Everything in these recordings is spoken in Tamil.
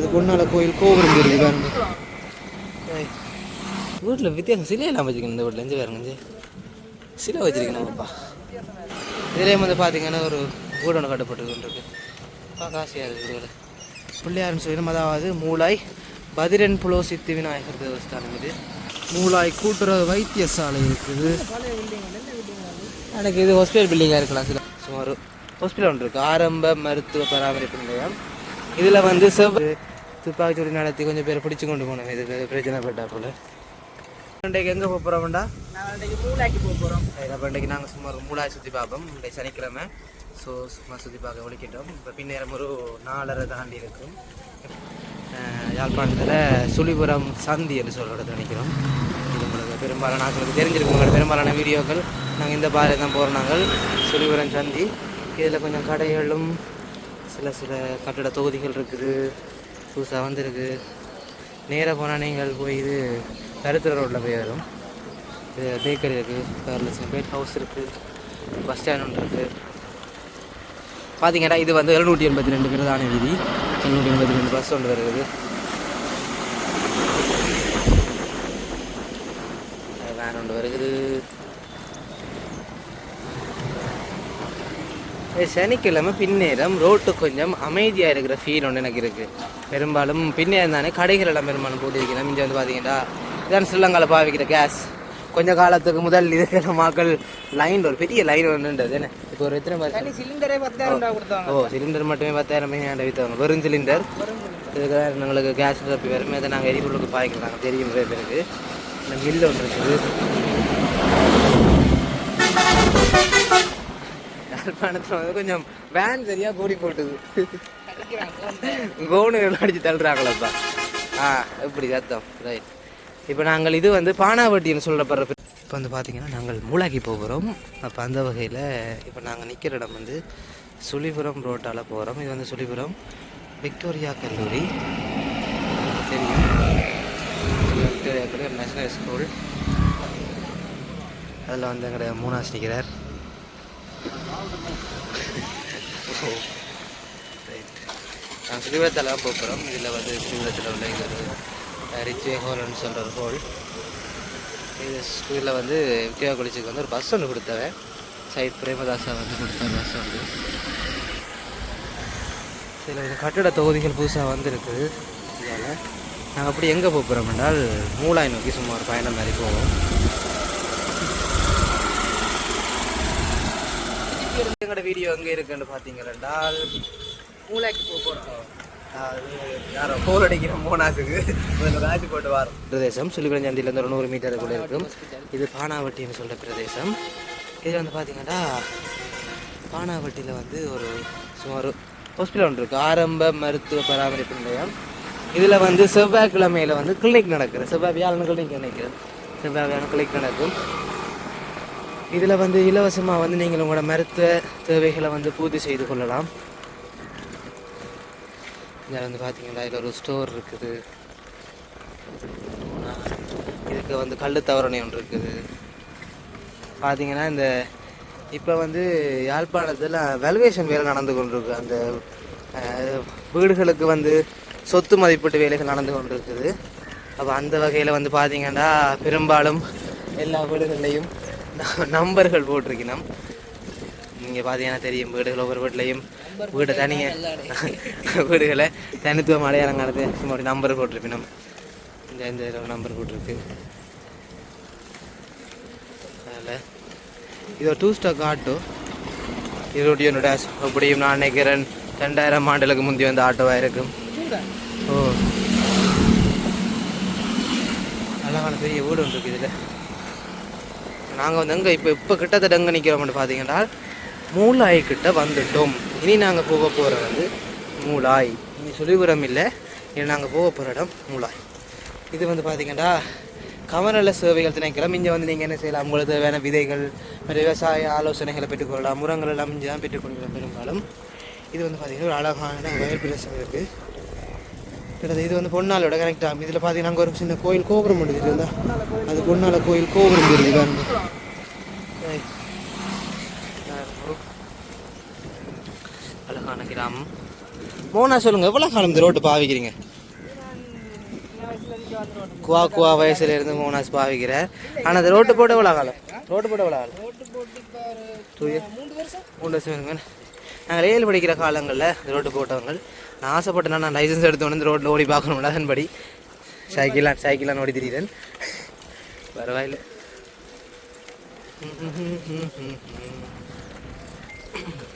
அது பொன்னால கோயில் கோபுரம் தெரியுது பாருங்க. வீட்டில் வித்தியாசம் சிலையெல்லாம் வச்சுக்கணும் இந்த வீட்டில் எஞ்சி பாருங்க. சிலை வச்சிருக்கணும்ப்பா இதுலேயும் வந்து பார்த்தீங்கன்னா ஒரு வீடு ஒன்று கட்டப்பட்டு இருக்கு பார்க்க ஆசையாக இருக்குது பிள்ளையார்னு சொல்லணும் அதாவது மூளாய் பதிரன் புலோ சித்தி விநாயகர் தேவஸ்தானம் இது. மூளாய் கூட்டுறவு வைத்தியசாலை இருக்குது. எனக்கு இது ஹாஸ்பிட்டல் பில்டிங்காக இருக்கலாம் சில. சுமார் ஹாஸ்பிட்டல் ஒன்று இருக்குது ஆரம்ப மருத்துவ பராமரிப்பு நிலையம். இதில் வந்து செவ் துப்பாக்கிச்சூடு நடத்தி கொஞ்சம் பேர் பிடிச்சு கொண்டு போனோம். இதுக்கு பிரச்சனை பட்டா போல. இன்றைக்கு எங்கே போக போகிறோம்டா இன்றைக்கு மூளைக்கு போக போகிறோம் அப்போ இன்றைக்கு நாங்கள் சும்மா ஒரு மூணாய் சுற்றி பார்ப்போம் இன்றைக்கு சனிக்கிழமை. ஸோ சும்மா சுற்றி பார்க்க ஒழிக்கிட்டோம். இப்போ பின்னேரம் ஒரு நாலரை தாண்டி இருக்கும். யாழ்ப்பாணத்தில் சுழிபுரம் சந்தி என்று சொல்கிறது நினைக்கிறோம். இது உங்களுக்கு பெரும்பாலான ஆட்களுக்கு தெரிஞ்சிருக்கும். பெரும்பாலான வீடியோக்கள். நாங்கள் இந்த பாறை தான் போகிறோம் நாங்கள். சுழிபுரம் சந்தி. இதில் கொஞ்சம் கடைகளும் சில சில கட்டட தொகுதிகள் இருக்குது புதுசாக வந்திருக்கு. நேராக போனால் நீங்கள் போய் இது கருத்துற ரோட்டில் போய் வரும் இது பேக்கரி இருக்குது பேட் ஹவுஸ் இருக்குது பஸ் ஸ்டாண்ட் ஒன்று இருக்குது பார்த்தீங்கன்னா இது வந்து எழுநூற்றி எண்பத்தி ரெண்டு பிரதான வீதி. எழுநூற்றி எண்பத்தி ரெண்டு பஸ் ஒன்று வருது வேன் ஒன்று வருகிறது. சனிக்கிழமை பின்னேரம் ரோட்டு கொஞ்சம் அமைதியாக இருக்கிற ஃபீல் ஒன்று எனக்கு இருக்குது பெரும்பாலும் பின்னேரம் தானே கடைகள் எல்லாம் பெரும்பாலும் போட்டிருக்கிறேன் இங்கே வந்து பார்த்தீங்கன்னா இதான் ஸ்ரீலங்காவில் பாவிக்கிற கேஸ் கொஞ்ச காலத்துக்கு முதல் இதுக்கிற மக்கள் லைன் ஒரு பெரிய லைன் ஒன்றுன்றது என்ன? இப்போ ஒரு எத்தனை பஸ் தனி சிலிண்டரே பத்தாயிரம் கொடுத்தாங்க ஓ சிலிண்டர் மட்டுமே பத்தாயிரம் ஆண்ட விற்றவங்க வெறும் சிலிண்டர் இதுக்கு எங்களுக்கு கேஸ் தப்பி வருமே. அதை நாங்கள் எரிபொருளுக்கு பாய்க்கிறாங்க தெரியும் நிறைய பேருக்கு. இந்த மில்லு ஒன்று இருக்குது. யாழ்ப்பாணத்தில் வந்து கொஞ்சம் வேன் சரியாக கூடி போட்டுது. கோனுகள் அடித்து தள்ளுறாங்களப்பா ஆ இப்படி சத்தம். ரைட் இப்போ நாங்கள் இது வந்து பானாவட்டின்னு சொல்லப்படுற இப்போ வந்து பார்த்தீங்கன்னா நாங்கள் மூளாக்கி போகிறோம். அப்போ அந்த வகையில் இப்போ நாங்கள் நிற்கிற இடம் வந்து சுழிபுரம் ரோட்டால் போகிறோம் இது வந்து சுழிபுரம் விக்டோரியா கல்லூரி. தெரியும். விக்டோரியா கல்லூரி நேஷனல் ஸ்கூல் அதில் வந்து எங்களுடைய மூணாஸ் நிற்கிறார் ரைட் நாங்கள் ஸ்ரீவரத்தில் போகிறோம் இதில் வந்து ஸ்ரீவத்தில் உள்ள இது ஒரு ரிச்வே ஹோல்னு சொல்கிற ஒரு ஹோல் இது ஸ்கூலில் வந்து வித்யா காலேஜுக்கு வந்து ஒரு பஸ் ஒன்று கொடுத்தவன். சைட் பிரேமதாசா வந்து கொடுத்த பஸ் வந்து. சில இந்த கட்டட தொகுதிகள் புதுசாக வந்திருக்கு. இதால் நாங்கள் அப்படி எங்கே போகிறோம் என்றால் மூளாய் நோக்கி சும்மா ஒரு பயணம் மாதிரி போவோம் எங்களோட வீடியோ எங்கே இருக்குன்னு பார்த்தீங்கன்னா மூளைக்கு போக போகிறோம் யாரோ ஃபோர் அடிக்கிற மோனாசுக்கு முதல்ல ராஜி போட்டு வரோம். பிரதேசம் சுள்ளிகுளஞ்சந்திலேருந்து ஒரு நூறு மீட்டருக்குள்ளே இருக்கும். இது பானாவட்டின்னு சொல்கிற பிரதேசம். இது வந்து பார்த்தீங்கன்னா பானாவட்டியில் வந்து ஒரு சுமார் ஹாஸ்பிட்டல் ஒன்று இருக்குது ஆரம்ப மருத்துவ பராமரிப்பு நிலையம். இதில் வந்து செவ்வாய்க்கிழமையில் வந்து கிளினிக் நடக்குது. செவ்வாய் வியாழன் கிளினிக் நினைக்கிறேன். செவ்வாய் வியாழன் கிளினிக் நடக்கும். இதில் வந்து இலவசமாக வந்து நீங்கள் உங்களோட மருத்துவ தேவைகளை வந்து பூர்த்தி செய்து கொள்ளலாம். இதில் வந்து பார்த்தீங்கன்னா இதில் ஒரு ஸ்டோர் இருக்குது. இதுக்கு வந்து கல் தவரணை ஒன்று இருக்குது. பார்த்தீங்கன்னா இந்த இப்போ வந்து யாழ்ப்பாணத்தில் வேல்வேஷன் வேலை நடந்து கொண்டிருக்கு. அந்த வீடுகளுக்கு வந்து சொத்து மதிப்பீட்டு வேலைகள் நடந்து கொண்டிருக்குது. அப்போ அந்த வகையில் வந்து பார்த்தீங்கன்னா பெரும்பாலும் எல்லா வீடுகள்லையும் நம்பர்கள் போட்டிருக்கணும். நீங்கள் பார்த்தீங்கன்னா தெரியும் வீடுகள் ஒவ்வொரு வீட்லையும். வீடை தனியாக வீடுகளை தனித்துவம் அடையாளம் காலத்து சும்மா நம்பர் போட்டிருப்பினோம் இந்த இந்த நம்பர் போட்டிருக்கு. அதில் இது ஒரு டூ ஸ்டாக் ஆட்டோ இருபத்தி ஒன்று டேஷ் அப்படியும் நான் நினைக்கிறேன் ரெண்டாயிரம் ஆண்டுகளுக்கு முந்தி வந்த ஆட்டோவாக இருக்கும். ஓ. அழகான பெரிய வீடு ஒன்று இருக்குது இதில். நாங்கள் வந்து அங்கே இப்போ இப்போ கிட்டத்தட்ட எங்கே நிற்கிறோம்னு பார்த்தீங்கன்னா மூலாய்க்கிட்ட வந்துட்டோம். இனி நாங்கள் போக போகிற வந்து மூலாய். இனி சொல்லிபுரம் இல்லை. இனி நாங்கள் போக போகிற இடம் மூலாய். இது வந்து பார்த்தீங்கன்னா கமநல சேவைகள் திணைக்கலாம் இங்கே வந்து நீங்கள் என்ன செய்யலாம்? உங்களுக்கு தேவையான விதைகள் மற்ற விவசாய ஆலோசனைகளை பெற்றுக்கொள்ளலாம். உரங்கள் எல்லாம் இங்கே தான் பெற்றுக்கொள்கிறோம் பெரும்பாலும். இது வந்து பார்த்தீங்கன்னா ஒரு அழகான வயல் பிரதேசம் இருக்குது கிட்டத்தட்ட இது வந்து பொன்னாலோட கனெக்ட் ஆகும் இதில் பார்த்தீங்கன்னா அங்கே ஒரு சின்ன கோயில் கோபுரம் ஒன்று இருந்தா அது பொன்னால கோயில் கோபுரம் இருக்குது பாருங்க. அழகான கிராமம். மோனா சொல்லுங்க. எவ்வளோ காலம் இந்த ரோட்டு பாவிக்கிறீங்க? குவா குவா வயசுல இருந்து மோனாஸ் பாவிக்கிறார். ஆனால் அந்த ரோட்டு போட எவ்வளோ காலம் ரோட்டு போட எவ்வளோ காலம் ரோட்டு போட்டு மூணு வருஷம்? மூணு வருஷம் நாங்கள் ஏழு படிக்கிற காலங்களில் இந்த ரோட்டு போட்டவங்க நான் ஆசைப்பட்டேன் நான் லைசன்ஸ் எடுத்து வந்து ரோட்டில் ஓடி பார்க்கணும்ல அதன்படி. சைக்கிளான் சைக்கிளான் ஓடி திரியுதேன். பரவாயில்ல.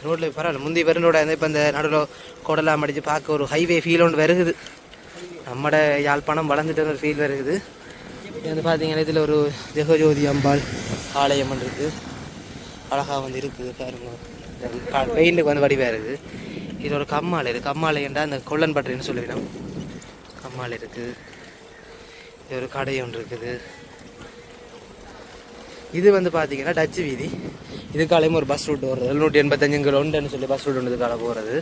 ரோட்டில் பரவாயில்ல முந்தி வரும் ரோட இப்போ இந்த நடுவில் கொடலாம் அடித்து பார்க்க ஒரு ஹைவே ஃபீல் ஒன்று வருகுது. நம்மட யாழ்ப்பாணம் வளர்ந்துட்டு ஒரு ஃபீல் வருகுது. இது வந்து பார்த்தீங்கன்னா இதில் ஒரு ஜெகஜோதி அம்பாள் ஆலயம் இருக்குது அழகாக வந்து இருக்குது பாருங்க. இந்த பெயிண்ட்டுக்கு வந்து வடிவாக இருக்குது. இது ஒரு கம்மாலை இது கம்மாலை என்றால் அந்த கொள்ளன் பற்றின்னு சொல்லிவிடும் கம்மாலை இருக்குது இது ஒரு கடை ஒன்று இருக்குது. இது வந்து பார்த்தீங்கன்னா டச்சு வீதி. இதுக்காலையும் ஒரு பஸ் ரூட் வருது எழுநூற்றி எண்பத்தஞ்சுங்க ஒன்றுன்னு சொல்லி பஸ் ரூட் ஒன்று இதுக்கால போகிறது.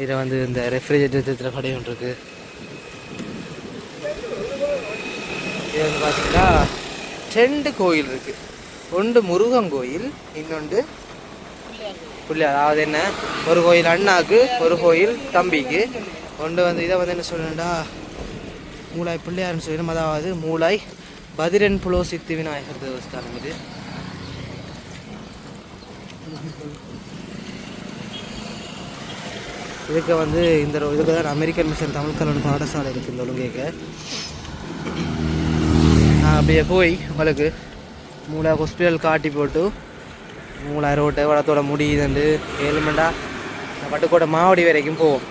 இதில் வந்து இந்த ரெஃப்ரிஜரேட்டர் கடை ஒன்று இருக்குது இது வந்து பார்த்தீங்கன்னா ரெண்டு கோயில் இருக்குது ஒன்று முருகன் கோயில் இன்னொன்று புள்ளி அதாவது என்ன? ஒரு கோயில் அண்ணாக்கு ஒரு கோயில் தம்பிக்கு. கொண்டு வந்து இதை வந்து என்ன சொல்லணும்டா மூலாய் பிள்ளையார்னு சொல்லணும் அதாவது மூலாய் பதிரன் புலோ சித்தி விநாயகர் தேவஸ்தானம் இது. இதுக்கு வந்து இந்த இதுக்கு தான் அமெரிக்கன் மிஷன் தமிழ் கல்லூரி பாடசாலை இருக்குது இந்த ஒழுங்கேக்க நான் அப்படியே போய் உங்களுக்கு மூளை ஹாஸ்பிட்டல் காட்டி போட்டு மூளை ரோட்டை வளத்தோட முடியுதுண்டு ஏழுமெண்டா. பட்டுக்கோட்டை மாவடி வரைக்கும் போவோம்.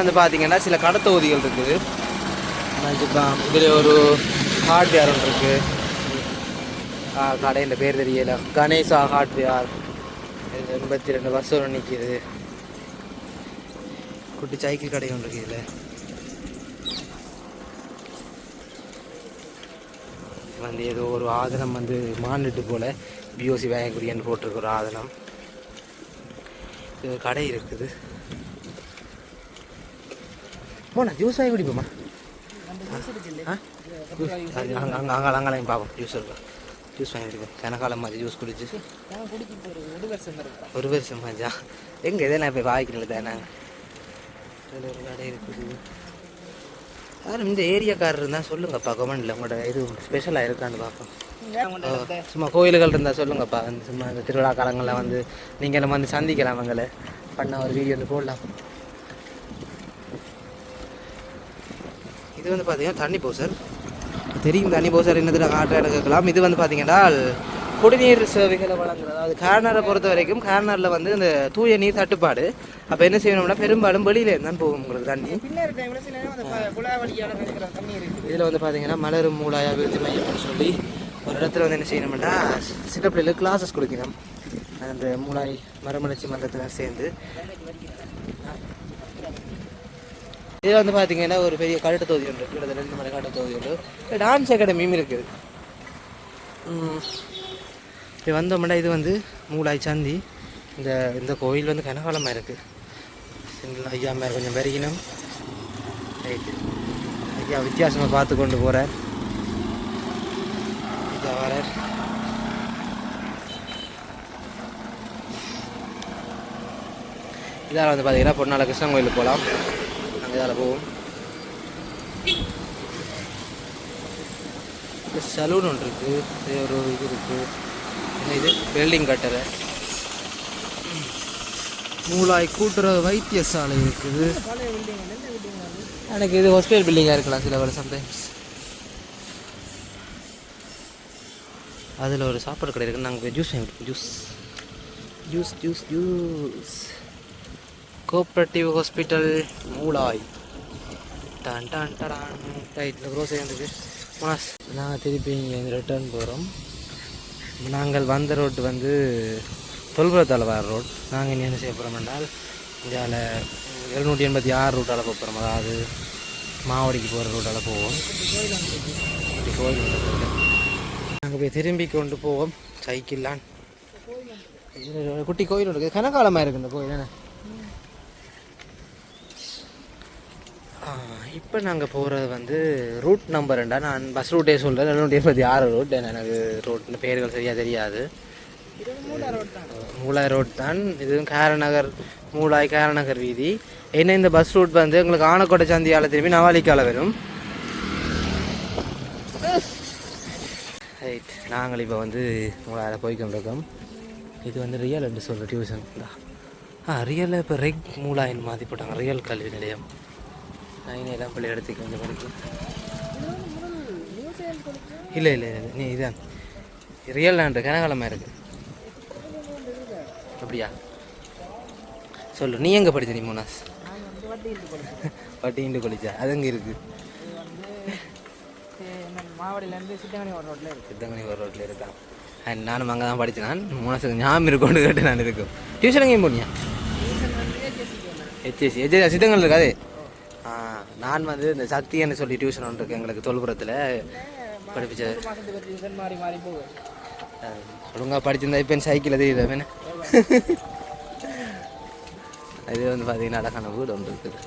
வந்து பார்த்தீங்கன்னா சில கடை தொகுதிகள் இருக்குது. இதில் ஒரு ஹார்ட்வேர் ஒன்று இருக்குது கடையின் பேர் தெரியல. கணேசா ஹார்ட்வேர் எண்பத்தி ரெண்டு பஸ் ஒன்று நிற்கிது குட்டி சைக்கிள் கடை ஒன்று இருக்குது இதில். வந்து ஏதோ ஒரு ஆதனம் வந்து மாநிட்டு போல பிஓசி வேகக்குரியன்னு போட்டிருக்க ஒரு ஆதனம். இது ஒரு கடை இருக்குது. போனா ஜூஸ் வாங்கி குடிப்போமா அங்கே அங்கே அங்கே அங்கெல்லாம் பார்ப்போம் ஜூஸ் இருக்கா? ஜூஸ் வாங்கி குடிப்போம் கனகாலம் மாதிரி ஜூஸ் குடிச்சு. ஒரு வருஷம் இருக்கா எங்கே இதெல்லாம் இப்போ வாய்க்கணும் தானே? இதில் ஒரு கடை இருக்குது. யாரும் இந்த ஏரியாக்காரர் இருந்தால் சொல்லுங்கப்பா கமெண்டில். உங்களோட இது ஸ்பெஷலாக இருக்கான்னு பார்ப்போம். சும்மா கோயில்கள் இருந்தால் சொல்லுங்கப்பா. வந்து சும்மா இந்த திருவிழா காலங்களில் வந்து நீங்கள் நம்ம வந்து சந்திக்கலாம் அவங்கள. பண்ண ஒரு வீடியோ வந்து போடலாம். இது வந்து பார்த்தீங்கன்னா தண்ணி போசர். தெரியும் தண்ணி போசர் என்னதில் காட்ட எடுக்கலாம் இது வந்து பார்த்தீங்கன்னா குடிநீர் சேவைகளை வழங்குறது. அதாவது கார்னரை பொறுத்த வரைக்கும் கார்னரில் வந்து இந்த தூய நீர் தட்டுப்பாடு. அப்போ என்ன செய்யணும்னா பெரும்பாலும் வெளியில தான் போகும் உங்களுக்கு தண்ணி. இதில் வந்து பார்த்தீங்கன்னா மலரும் மூலாய் விருத்தி மையம்னு சொல்லி ஒரு இடத்துல வந்து என்ன செய்யணும்னா சில பிள்ளைகளுக்கு கிளாஸஸ் கொடுக்கணும். அந்த மூலாய் மரமலர்ச்சி மன்றத்தில் சேர்ந்து. இதில் வந்து பார்த்தீங்கன்னா ஒரு பெரிய கட்டு தொகுதி உண்டு கிட்டத்தட்ட ரெண்டு மணி கருட்டு தொகுதி உண்டு டான்ஸ் அகாடமியும் இருக்குது. இப்போ வந்தோம்னா இது வந்து மூலாய் சந்தி. இந்த இந்த கோயில் வந்து கனகாலமாக இருக்குது சிங்கிள் ஐயா மேலே கொஞ்சம் பெருகினோம் ரைட்டு ஐயா வித்தியாசமாக பார்த்து கொண்டு போகிறார் ஐயா வரார். இதால் வந்து பார்த்தீங்கன்னா பொன்னால கிருஷ்ணன் கோயிலுக்கு போகலாம் நாங்கள் இதால் போவோம். சலூன் ஒன்று இருக்குது ஒரு இது இருக்குது இது வெல்டிங் கட்டரை. மூலாய் கூட்டுற வைத்தியசாலை இருக்குது. எனக்கு இது ஹாஸ்பிட்டல் பில்டிங்காக இருக்கலாம் சில வேலை சம்டைம்ஸ் அதில் ஒரு சாப்பாடு கடை இருக்குது நாங்கள் போய் ஜூஸ் வாங்கிட்டு juice juice juice juice cooperative hospital Moolai Don டான் டடான் ரைட்டில் க்ரோசரி வந்துருக்கு மாஸ் நாங்கள் திருப்பி இங்கே ரிட்டர்ன் போகிறோம் நாங்கள் வந்த ரோட்டு வந்து தொல்புரத்தால் வர ரோட் நாங்கள் இனி என்ன செய்ய போகிறோம் என்றால் இந்தியாவில் எழுநூற்றி எண்பத்தி ஆறு ரூட்டால் போகிறோம் அதாவது மாவடிக்கு போகிற ரூட்டால் போவோம். கோயில் நாங்கள் போய் திரும்பி கொண்டு போவோம். சைக்கிள்லாம் குட்டி கோயில் இருக்குது கனகாலமாக இருக்குது இந்த கோயில் என்ன? இப்போ நாங்கள் போகிறது வந்து ரூட் நம்பர் ரெண்டா? நான் பஸ் ரூட்டே சொல்கிறேன் எழுநூற்றி பற்றி ஆறு ரூட் எனக்கு ரூட் பேர்கள் சரியாக தெரியாது. இது ரோட் தான் மூலாய் ரோட் தான். இதுவும் கேரநகர் மூலாய் கேரநகர் வீதி. என்ன இந்த பஸ் ரூட் வந்து? உங்களுக்கு ஆனக்கோட்டை சந்தியால் திரும்பி நவாலிக்கால வரும். ரைட் நாங்கள் இப்போ வந்து மூலாயில் போய்க்கொண்டிருக்கோம் இது வந்து ரியல் என்று சொல்கிற டியூஷன் தான். ஆ ரியலில் இப்போ ரெக் மூலாயின்னு மாற்றி போட்டாங்க. ரியல் கல்வி நிலையம். நைனெல்லாம் பிள்ளை இடத்துக்கு கொஞ்சம் படிக்கும் இல்லை இல்லை இல்லை நீ இதான். ரியல் லேண்டு கனகாலமாக இருக்குது அப்படியா? சொல்லு நீ எங்கே படிச்ச நீ மோனாஸ்? நான் பட்டிண்டு கொலிச்சா அது எங்கே இருக்குது மாவடியிலேருந்து சித்தங்கனி ஒரு ரோட்டில் இருக்கு. சித்தங்கனி ஒரு ரோட்டில் இருக்கான் அண்ட் நானும் அங்கே தான் படித்தேன் நான் மோனஸுக்கு ஞாபகம் இருக்கும்னு கேட்டு நான் இருக்கும் டியூஷன் எங்கேயும் போனியா? ஹெச்எஸ்சி ஹெச்எஸ் சித்தங்கல் இருக்காது நான் வந்து இந்த சக்தின்னு சொல்லி டியூஷன் ஒன்று இருக்கு எங்களுக்கு தொல்புரத்தில். படிப்பிச்சது ஒழுங்காக படிச்சிருந்தா இப்போ தெரியுது வேணே இது வந்து பார்த்தீங்கன்னா அழகான வீடு ஒன்று இருக்குது.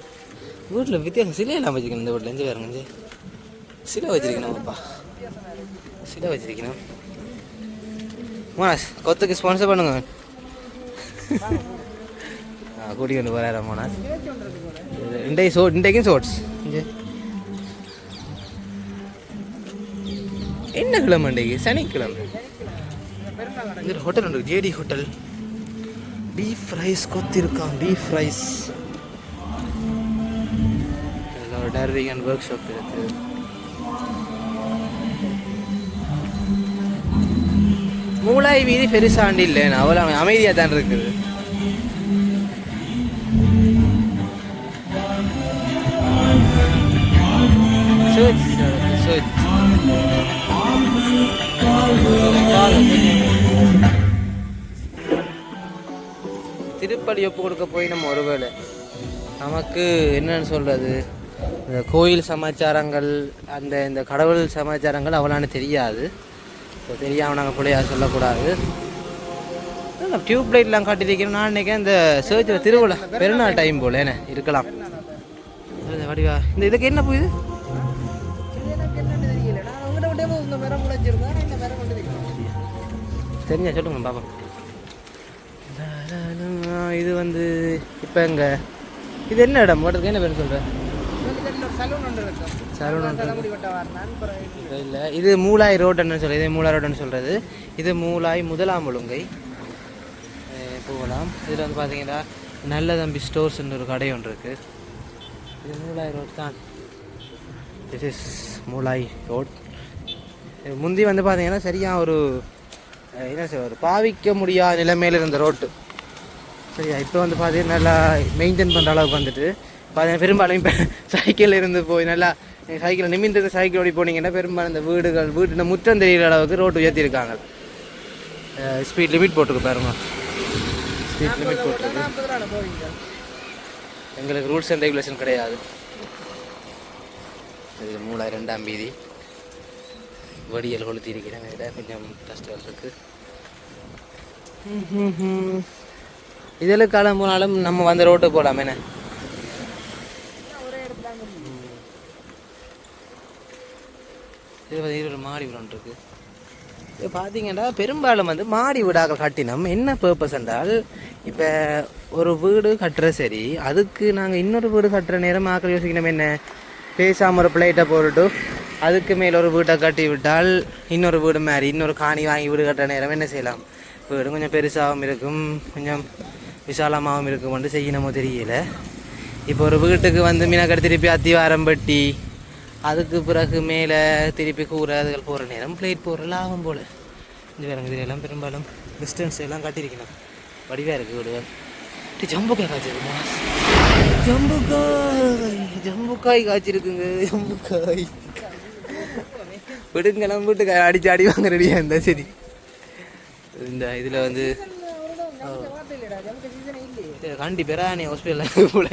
வீட்டில் வித்தியாசம் சிலையெல்லாம் வச்சுக்கணும் இந்த வீட்டில். எஞ்சி வேறுங்க சிலை வச்சிருக்கணும்ப்பா சிலை வச்சிருக்கணும். மோனாஸ் கொத்துக்கு ஸ்பான்சர் பண்ணுங்க. ஆ கூட்டி கொண்டு போகிறாரா இன்றைக்கு ஷோ இன்றைக்கும் ஷோட்ஸ் என்ன கிழமை இன்றைக்கு? சனிக்கிழமை. இந்த ஹோட்டல் உண்டு ஜேடி ஹோட்டல் பீஃப் ஃப்ரைஸ் கொத்திருக்கான். பீஃப் ரைஸ் ஒரு டர்விங் அண்ட் ஒர்க் ஷாப் இருக்குது மூளை வீதி பெருசாண்டி இல்லை அவ்வளோ அமைதியாக தான் இருக்குது. சர்ச் சர்ச் திருப்படி ஒப்பு கொடுக்க போய் நம்ம ஒருவேளை. நமக்கு என்னன்னு சொல்கிறது இந்த கோயில் சமாச்சாரங்கள் அந்த இந்த கடவுள் சமாச்சாரங்கள் அவ்வளோன்னு தெரியாது. ஸோ தெரியாமல் நாங்கள் பிள்ளையா சொல்லக்கூடாது. டியூப் லைட்லாம் காட்டியிருக்கிறோம். நான் நினைக்கிறேன் இந்த சர்ச்சில் திருவிழா பெருநாள் டைம் போல் என்ன இருக்கலாம். இந்த வடிவா இந்த இதுக்கு என்ன போகுது தெரிஞ்சா சொல்லுங்க பாப்பா இது வந்து இப்போ எங்க இது என்ன இடம்? ஓட்டருக்கு என்ன பேர் சொல்கிறேன் இல்லை இது மூலாய் ரோடுன்னு சொல்லி இது மூலாய் ரோடுன்னு சொல்கிறது இது மூலாய் முதலாம் ஒழுங்கை. போகலாம். இதில் வந்து பார்த்தீங்கன்னா நல்ல தம்பி ஸ்டோர்ஸ்னு ஒரு கடை ஒன்று இருக்குது இது மூலாய் ரோட் தான். This is Moolai road. முந்தி வந்து பார்த்தீங்கன்னா சரியாக ஒரு என்ன ஒரு பாவிக்க முடியாத நிலைமையில் இருந்த ரோட்டு சரியா? இப்போ வந்து பார்த்தீங்கன்னா நல்லா மெயின்டைன் பண்ணுற அளவுக்கு வந்துட்டு பார்த்தீங்கன்னா பெரும்பாலும் இப்போ சைக்கிள் இருந்து போய் நல்லா சைக்கிள் நிமிந்து சைக்கிள் ஓடி போனீங்கன்னா பெரும்பாலும் இந்த வீடுகள் வீட்டு முற்றம் தெரிகிற அளவுக்கு ரோட்டு உயர்த்தியிருக்காங்க. ஸ்பீட் லிமிட் போட்டிருக்கு பாருங்க. ஸ்பீட் லிமிட் போட்டிருக்கு. எங்களுக்கு ரூல்ஸ் அண்ட் ரெகுலேஷன் கிடையாது. இது மூளை ரெண்டாம் வீதி. வடியல் கொளுத்தி இருக்கிறேன் இதில் கொஞ்சம் கஷ்டம் இருக்கு. இதில் காலம் போனாலும் நம்ம வந்து ரோட்டு போகலாமே. என்ன? இருபது இருபது மாடி வீடு ஒன்று இருக்கு. இப்போ பார்த்தீங்கன்னா பெரும்பாலும் வந்து மாடி வீடாக கட்டினோம். என்ன பர்பஸ் என்றால் இப்போ ஒரு வீடு கட்டுற சரி அதுக்கு நாங்கள் இன்னொரு வீடு கட்டுற நேரம் ஆக்கள் யோசிக்கணும். என்ன? பேசாமல் ஒரு பிளேட்டை போட்டுட்டு அதுக்கு மேலே ஒரு வீட்டை கட்டி விட்டால் இன்னொரு வீடு மாதிரி இன்னொரு காணி வாங்கி வீடு கட்டுற நேரம் என்ன செய்யலாம்? வீடு கொஞ்சம் பெருசாகவும் இருக்கும் கொஞ்சம் விசாலமாகவும் இருக்கும் வந்து செய்யணுமோ தெரியல. இப்போ ஒரு வீட்டுக்கு வந்து மீனக்கடை திருப்பி அத்திவாரம் பட்டி அதுக்கு பிறகு மேலே திருப்பி கூரை அதுகள் போகிற நேரம் பிளேட் போகிற லாபம் போல். இந்த வேறு இதெல்லாம் பெரும்பாலும் டிஸ்டன்ஸ் எல்லாம் கட்டியிருக்கணும். வடிவாக இருக்குது வீடுகள். ஜம்புக்காய் காய்ச்சிருக்குமா? ஜம்புக்காய் ஜம்புக்காய் காய்ச்சிருக்குங்க ஜம்புக்காய். விடுங்கலாம் வீட்டுக்காய் அடிச்சு அடி வாங்க ரெடியாக இருந்தா சரி. இந்த இதில் வந்து கண்டி பெரானி ஹாஸ்பிட்டலில் கூட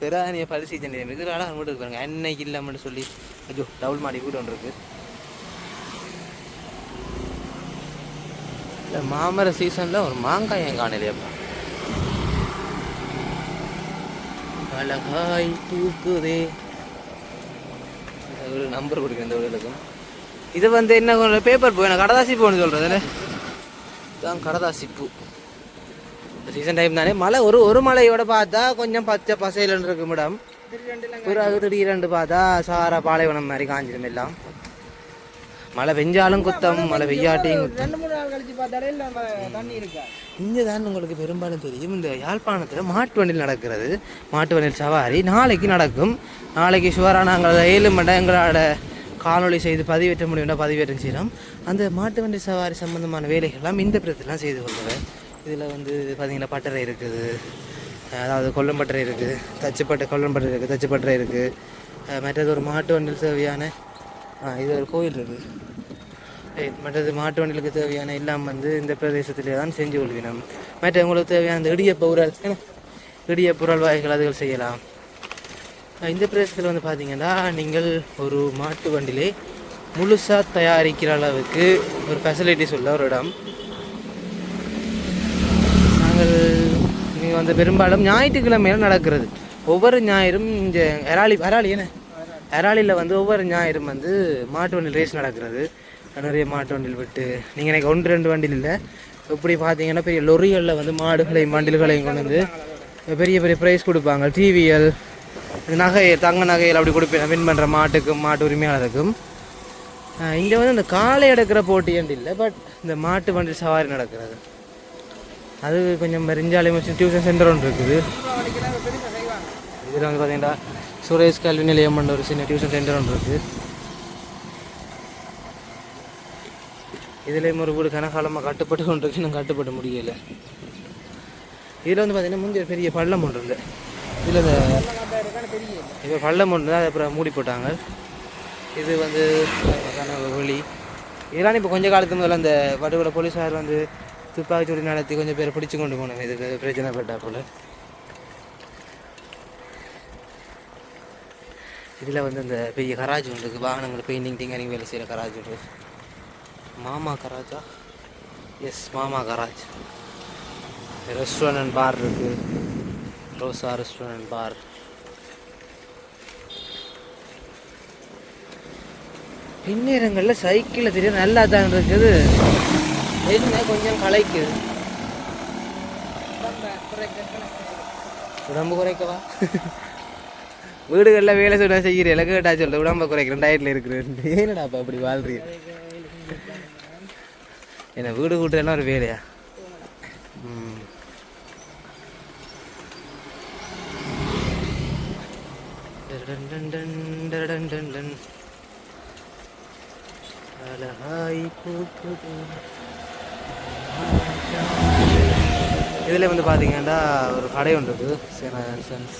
பெரானிய பல் சீசன் இதில் அழகாக மட்டும் பாருங்க அன்னைக்கு இல்லாமட்டு சொல்லி ஐயோ டபுள் மாடி வீடு ஒன்று இருக்கு. இல்லை மாமர சீசனில் ஒரு மாங்காய் என் காணலையப்பா அழகாய் பூக்குதே. ஒரு நம்பர் கொடுக்குறேன் இந்த வீடுக்கும் இது வந்து என்ன பேப்பர் போய் நான் கடதாசி போகணும்னு சொல்கிறதுல இதுதான் கடதாசி பூ. சீசன் டைம் தானே. மழை ஒரு ஒரு மலையோட பார்த்தா கொஞ்சம் பச்சை பசையிலன்னு இருக்கும் மேடம் பிறகு திடீரென்று பார்த்தா சாரா பாலைவனம் மாதிரி காஞ்சிடும் எல்லாம். மழை பெஞ்சாலும் குத்தம் மழை பெய்யாட்டியும் குத்தம். இங்கே தான் உங்களுக்கு பெரும்பாலும் தெரியும். இந்த யாழ்ப்பாணத்தில் மாட்டு வண்டியில் நடக்கிறது. மாட்டு வண்டியில் சவாரி நாளைக்கு நடக்கும். நாளைக்கு ஷுவராக நாங்கள் ஏழு மணி எங்களோட காணொளி செய்து பதிவேற்ற முடியும்னா பதிவேற்றம் செய்கிறோம் அந்த மாட்டு வண்டி சவாரி சம்பந்தமான வேலைகள்லாம் இந்த பிரச்சனைலாம் செய்து கொள்ளுவேன் இதில் வந்து பார்த்தீங்கன்னா பட்டறை இருக்குது. அதாவது கொல்லம்பட்டறை இருக்குது. தச்சுப்பட்டை கொல்லம்பட்டறை இருக்குது தச்சுப்பட்டறை இருக்குது. மற்றது ஒரு மாட்டு வண்டியில் தேவையான இது ஒரு கோயில் இருக்குது மற்றது மாட்டு வண்டிகளுக்கு தேவையான எல்லாம் வந்து இந்த பிரதேசத்திலே தான் செஞ்சு கொள்வினோம். மற்ற உங்களுக்கு தேவையான இந்த இடிய உரல் என்ன? இடியப்ப வாய்கள் வகைகள் அதுகள் செய்யலாம். இந்த பிரதேசத்தில் வந்து பார்த்தீங்கன்னா நீங்கள் ஒரு மாட்டு வண்டியிலே முழுசாக தயாரிக்கிற அளவுக்கு ஒரு ஃபெசிலிட்டிஸ் உள்ள ஒரு இடம். நாங்கள் நீங்கள் வந்து பெரும்பாலும் ஞாயிற்றுக்கிழமையில நடக்கிறது. ஒவ்வொரு ஞாயிறும் இந்த எராளி எராளி என்ன? எராளியில் வந்து ஒவ்வொரு ஞாயிறும் வந்து மாட்டு வண்டியில் ரேஸ் நடக்கிறது. நிறைய மாட்டு வண்டியில் விட்டு. நீங்கள் எனக்கு ஒன்று ரெண்டு வண்டியில் இல்லை. இப்படி பார்த்தீங்கன்னா பெரிய லொரிகளில் வந்து மாடுகளையும் வண்டில்களையும் கொண்டு வந்து பெரிய பெரிய ப்ரைஸ் கொடுப்பாங்க. டிவிஎல் நகை தங்க நகைகள் அப்படி கொடுப்பேன். வின் பண்ணுற மாட்டுக்கும் மாட்டு உரிமையாளருக்கும். இங்கே வந்து இந்த காலை எடுக்கிற போட்டி என்று இல்லை பட் இந்த மாட்டு வண்டி சவாரி நடக்கிறது. அது கொஞ்சம் ரிஞ்சாலை மிஷின் டியூஷன் சென்டர் ஒன்று இருக்குது. இதில் வந்து பார்த்தீங்கன்னா சுரேஷ் கல்வி நிலையம் என்ற ஒரு சின்ன டியூஷன் சென்டர் ஒன்று இருக்குது இதுலேயும் ஒரு வீடு கனகாலமாக கட்டுப்பட்டு கொண்டு இருக்கு. இன்னும் கட்டுப்பட முடியலை. இதில் வந்து பார்த்தீங்கன்னா முந்தைய பெரிய பள்ளம் ஒன்று இல்லை இதில் இந்த இப்போ பள்ளம் ஒன்று தான் அப்புறம் மூடி போட்டாங்க. இது வந்து அதான வழி. இதெல்லாம் இப்போ கொஞ்ச காலத்துக்கு முதல்ல அந்த வடுவில் போலீஸார் வந்து துப்பாக்கிச்சூடி நடத்தி கொஞ்சம் பேரை பிடிச்சு கொண்டு போனோம். இதுக்கு பிரச்சனை பட்டா இதில் வந்து இந்த பெரிய கராஜ் ஒன்று இருக்குது. வாகனங்கள் பெயிண்டிங் டிங்கரிங் வேலை செய்கிற கராஜ் ஒன்று மாமா கராஜா? எஸ் மாமா கராஜ். ரெஸ்டாரண்ட் அண்ட் பார் இருக்குது. ரோசா ரெஸ்டாரண்ட் அண்ட் பார். பின்னேரங்களில் சைக்கிளில் தெரியும். நல்லா தான் இருக்குது. என்ன கொஞ்சம் கலைக்குது உடம்பு குறைக்கவா? வீடுகளில் வேலை சொல்ல செய்கிறீங்கள கேட்டா சொல்ல உடம்பு குறைக்கிறேன் டயட்டில் இருக்கிறேன். ஏனடாப்பா அப்படி வாழ்றீங்க? என்ன வீடு கூட்டுறதுலாம் ஒரு வேலையா? இதில் வந்து பார்த்தீங்கன்னா ஒரு கடை ஒன்று இருக்குது சென்ஸ்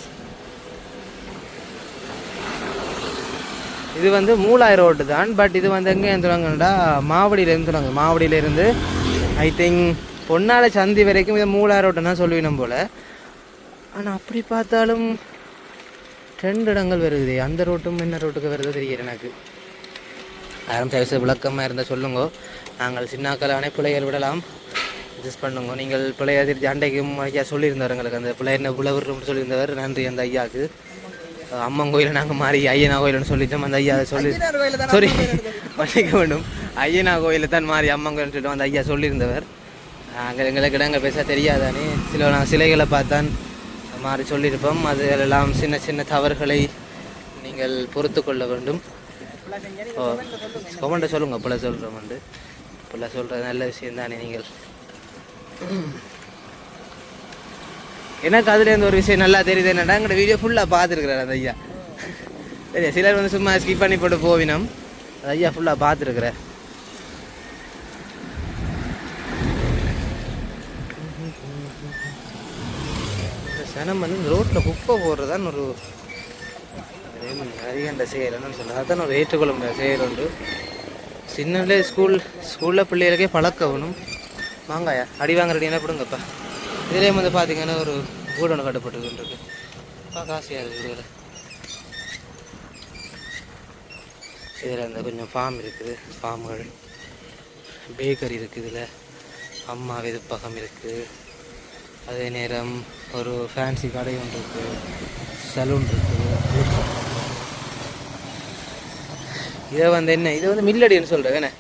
இது வந்து மூலாய் ரோடு தான். பட் இது வந்து எங்கே இருந்துருவாங்கடா மாவடியிலேருந்து சொல்லுவாங்க மாவடியிலேருந்து ஐ திங்க் பொன்னால சந்தி வரைக்கும் இது மூலாய் ரோட்டு தான் சொல்லுவினோம் போல். ஆனால் அப்படி பார்த்தாலும் ரெண்டு இடங்கள் வருது அந்த ரோட்டும் என்ன ரோட்டுக்கு வருது தெரியல எனக்கு. யாரும் தயவுசெய்து விளக்கமாக இருந்தால் சொல்லுங்க. நாங்கள் சின்னாக்களானே பிள்ளைகள் விடலாம். அட்ஜஸ்ட் பண்ணுங்க. நீங்கள் பிள்ளைய திருச்சி அண்டைக்கும் ஐயா சொல்லியிருந்தவர் எங்களுக்கு. அந்த பிள்ளையர் என்ன புலவர்னு சொல்லியிருந்தவர். நன்றி அந்த ஐயாவுக்கு. அம்மன் கோயிலை நாங்கள் மாறி ஐயனா கோயில்னு சொல்லிட்டோம் அந்த ஐயா சொல்லி சாரி மன்னிக்க வேண்டும். ஐயனா கோயிலில் தான் மாறி அம்மன் கோயில்னு சொல்லிட்டு அந்த ஐயா சொல்லியிருந்தவர். அங்கே எங்களுக்கு இடங்க பேச தெரியாதானே. சில நான் சிலைகளை பார்த்தான் மாறி சொல்லியிருப்போம். அது எல்லாம் சின்ன சின்ன தவறுகளை நீங்கள் பொறுத்து கொள்ள வேண்டும். ஓ கமெண்ட்டை சொல்லுங்க பிள்ளை சொல்கிறோம் வந்து. பிள்ளை சொல்கிறது நல்ல விஷயம் தானே நீங்கள். எனக்கு அதுலேருந்து ஒரு விஷயம் நல்லா தெரியுது என்னடா எங்களோட வீடியோ ஃபுல்லாக பார்த்துருக்குறாரு அந்த ஐயா. சரி சிலர் வந்து சும்மா ஸ்கிப் பண்ணி போட்டு போவினம். அந்த ஐயா ஃபுல்லாக பார்த்துருக்குறார். சனம் வந்து இந்த ரோட்டில் குப்பை போடுறதான் ஒரு அதிகண்ட செயல்னு சொல்லுங்கள் அதுதான் ஒரு ஏற்றுக்கொள்ள முடியாத செயல் உண்டு. சின்னலே ஸ்கூல் ஸ்கூலில் பிள்ளைகளுக்கே பழக்கணும் வாங்காயா அடி வாங்குறடி என்ன பிடுங்கப்பா. இதுலேயும் வந்து பார்த்தீங்கன்னா ஒரு வீடு ஒன்று கட்டப்பட்டுக்கிட்டு இருக்கு பார்க்க ஆசையாக இருக்குது வீடுகளை. இதில் இந்த கொஞ்சம் ஃபார்ம் இருக்குது. ஃபார்ம்கள் பேக்கரி இருக்குது இதில். அம்மா வெதுப்பகம் இருக்குது அதே நேரம் ஒரு ஃபேன்சி கடை ஒன்று இருக்குது சலூன் இருக்குது இதை வந்து என்ன? இதை வந்து மில்லடின்னு சொல்கிறேன் வேணே